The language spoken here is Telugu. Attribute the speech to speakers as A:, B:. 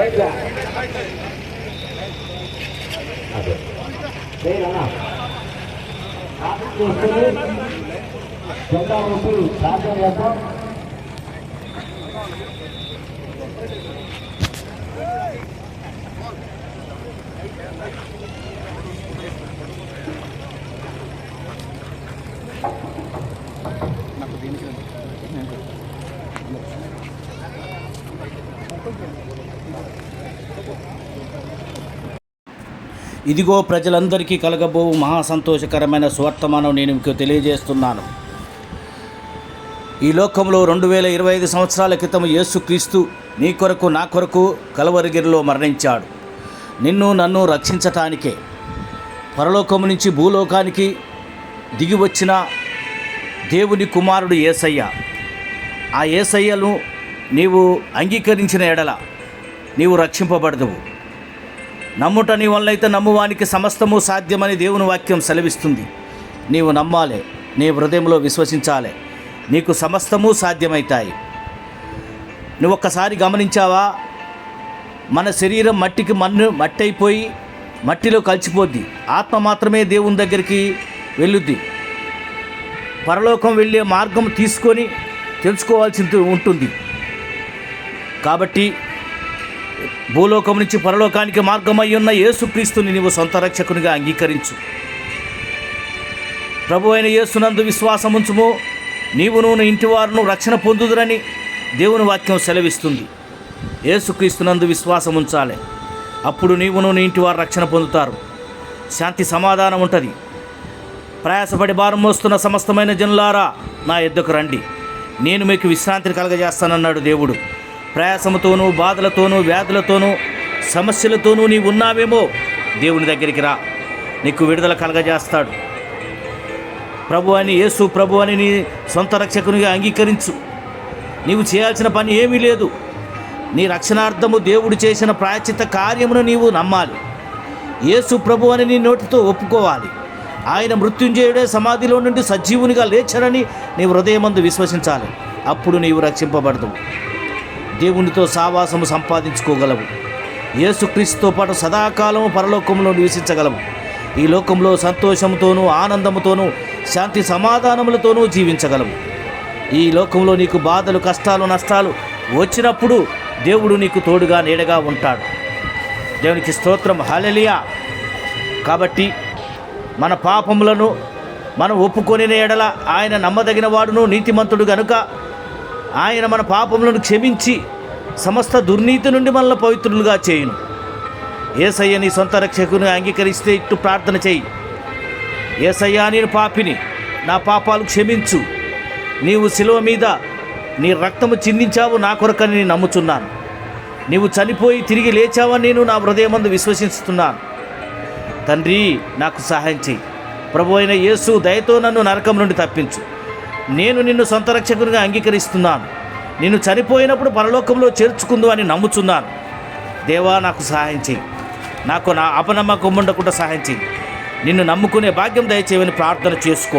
A: baiklah ada saya lama aku kesini janda usul satu yang Nak begini kan?
B: ఇదిగో ప్రజలందరికీ కలగబో మహా సంతోషకరమైన సువర్తమానం నేను మీకు తెలియజేస్తున్నాను. ఈ లోకంలో రెండు వేల ఇరవై ఐదు సంవత్సరాల క్రితం యేసుక్రీస్తు నీ కొరకు నా కొరకు కలవరిగిరిలో మరణించాడు. నిన్ను నన్ను రక్షించటానికే పరలోకము నుంచి భూలోకానికి దిగి వచ్చిన దేవుని కుమారుడు ఏసయ్య. ఆ ఏసయ్యను నీవు అంగీకరించిన ఎడల నీవు రక్షింపబడదువు. నమ్ముట నీ వల్లైతే నమ్మువానికి సమస్తము సాధ్యమని దేవుని వాక్యం సెలవిస్తుంది. నీవు నమ్మాలి నీ హృదయంలో విశ్వసించాలి నీకు సమస్తము సాధ్యమవుతాయి నువ్వు ఒక్కసారి గమనించావా? మన శరీరం మట్టికి మన్ను మట్టి అయిపోయి మట్టిలో కలిసిపోద్ది. ఆత్మ మాత్రమే దేవుని దగ్గరికి వెళ్ళుద్ది. పరలోకం వెళ్ళే మార్గం తీసుకొని తెలుసుకోవాల్సి ఉంటుంది. కాబట్టి భూలోకం నుంచి పరలోకానికి మార్గమై ఉన్న యేసుక్రీస్తుని నీవు సొంత రక్షకునిగా అంగీకరించు. ప్రభు అయిన యేసునందు విశ్వాసముంచుము నీవును నీ ఇంటివారును రక్షణ పొందుదురని దేవుని వాక్యం సెలవిస్తుంది. యేసుక్రీస్తునందు విశ్వాసం ఉంచాలి. అప్పుడు నీవును నీ ఇంటివారు రక్షణ పొందుతారు. శాంతి సమాధానం ఉంటుంది. ప్రయాసపడి భారం మోస్తున్న సమస్తమైన జనులారా నా ఎద్దకు రండి. నేను మీకు విశ్రాంతిని కలగజేస్తానన్నాడు దేవుడు. ప్రయాసముతోనూ బాధలతోనూ వ్యాధులతోనూ సమస్యలతోనూ నీవు ఉన్నావేమో దేవుని దగ్గరికి రా. నీకు విడుదల కలగజేస్తాడు. ప్రభు అని యేసు ప్రభు అని నీ సొంత రక్షకునిగా అంగీకరించు. నీవు చేయాల్సిన పని ఏమీ లేదు. నీ రక్షణార్థము దేవుడు చేసిన ప్రాయచిత కార్యమును నీవు నమ్మాలి. యేసు ప్రభు అని నీ నోటితో ఒప్పుకోవాలి. ఆయన మృత్యుంజయుడే సమాధిలో నుండి సజీవునిగా లేచరని నీ హృదయమందు విశ్వసించాలి. అప్పుడు నీవు రక్షింపబడదు దేవునితో సావాసము సంపాదించుకోగలవు యేసుక్రీస్తుతో పాటు సదాకాలము పరలోకంలో నివసించగలము. ఈ లోకంలో సంతోషంతోనూ ఆనందముతోనూ శాంతి సమాధానములతోనూ జీవించగలము. ఈ లోకంలో నీకు బాధలు కష్టాలు నష్టాలు వచ్చినప్పుడు దేవుడు నీకు తోడుగా నీడగా ఉంటాడు. దేవునికి స్తోత్రం. హలలియా కాబట్టి మన పాపములను మనం ఒప్పుకొని ఎడల ఆయన నమ్మదగిన వాడును నీతిమంతుడు గనుక ఆయన మన పాపములను క్షమించి సమస్త దుర్నీతి నుండి మనల్ని పవిత్రులుగా చేయును. ఏసయ్య నీ సొంత రక్షకుని అంగీకరిస్తే ఇట్టు ప్రార్థన చేయి. ఏసయ్యా నేను పాపిని నా పాపాలు క్షమించు. నీవు శిలువ మీద నీ రక్తము చిందించావు నా కొరకని నేను నమ్ముచున్నాను. నీవు చనిపోయి తిరిగి లేచావని నేను నా హృదయమందు విశ్వసిస్తున్నాను. తండ్రి నాకు సహాయం చేయి. ప్రభు అయిన యేసు దయతో నన్ను నరకం నుండి తప్పించు. నేను నిన్ను సొంత రక్షకునిగా అంగీకరిస్తున్నాను. నిన్ను చనిపోయినప్పుడు పరలోకంలో చేర్చుకుందు అని నమ్ముచున్నాను. దేవా నాకు సహాయం చేయి. నాకు నా అపనమ్మకం ఉండకుండా సహాయం చేయి. నిన్ను నమ్ముకునే భాగ్యం దయచేయమని ప్రార్థన చేసుకో.